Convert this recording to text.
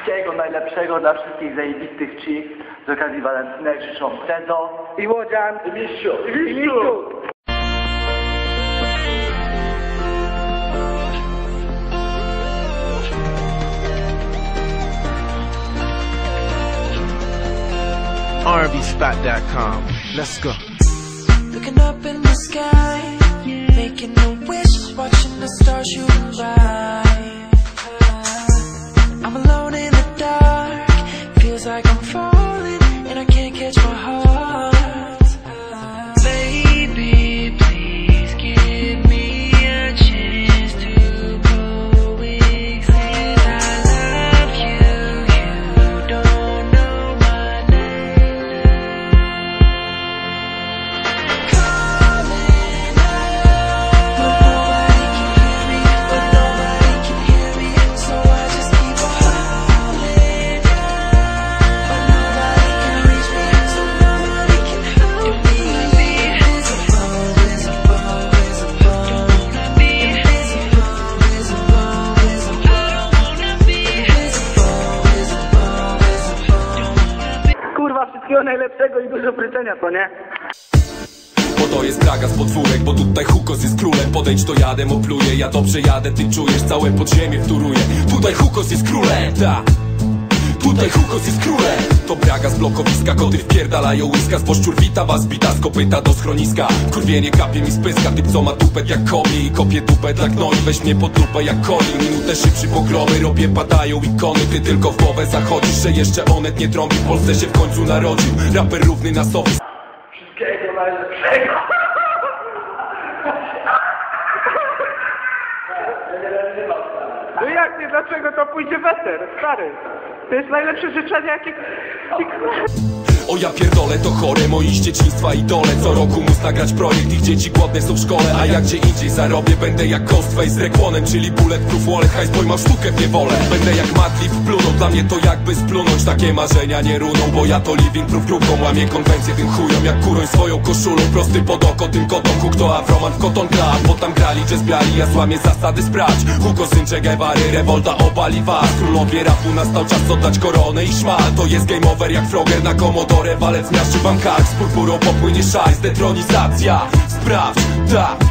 Wszystkiego najlepszego dla wszystkich zajebistych chick z okazji walentynek życzą Tezo i Łodzian i Mistrzu. I Mistrzu. rvspot.com. Let's go. Looking up in the sky, making a wish, watching the stars shooting by. I'm cause I come from wszystkiego najlepszego i dużo prycenia, to nie? Bo to jest Praga z podwórek, bo tutaj Hukos jest królem. Podejdź to jadę, opluję, ja dobrze jadę, ty czujesz Całe podziemie wtóruję, tutaj Hukos jest królem, ta Tutaj Hukos jest królem To Praga z blokowiska, koty wpierdalają łyska. Z poszczur wita was bita z kopyta do schroniska. Kurwienie kapie mi z pyska, typ co ma tupet jak komi I kopie dupę dla gnoi, weź mnie pod lupę jak koni. Minutę szybszy pogromy, robię padają ikony. Ty tylko w głowę zachodzisz, że jeszcze onet nie trąbi. W Polsce się w końcu narodził, raper równy na sowi Wszystkiego najlepszego. No jak nie, dlaczego to pójdzie weter, stary? To jest najlepsze życzenie, jakie... O ja pierdolę to chore, moi z dzieciństwa idole. Co roku mus nagrać projekt, ich dzieci głodne są w szkole. A jak gdzie indziej zarobię, będę jak Ghostface z Rekłonem Czyli bulletproof wallet, high boy ma sztukę w niewolę Będę jak Madlib plunął, dla mnie to jakby splunąć. Takie marzenia nie runą, bo ja to living proof grupą Łamię konwencję tym chujom, jak kuroń swoją koszulą Prosty pod oko tym kotonku, kto Afroman w koton gra Bo tam grali, jazz biali, ja złamię zasady sprawdź. Hugo syn Che Guevary, rewolta opali was. Królowie rapu nastał czas oddać koronę i szmal. To jest game over jak Frogger na Commodore Walec miażdży kark, z purpurą popłynie szajs Detronizacja, sprawdź, tak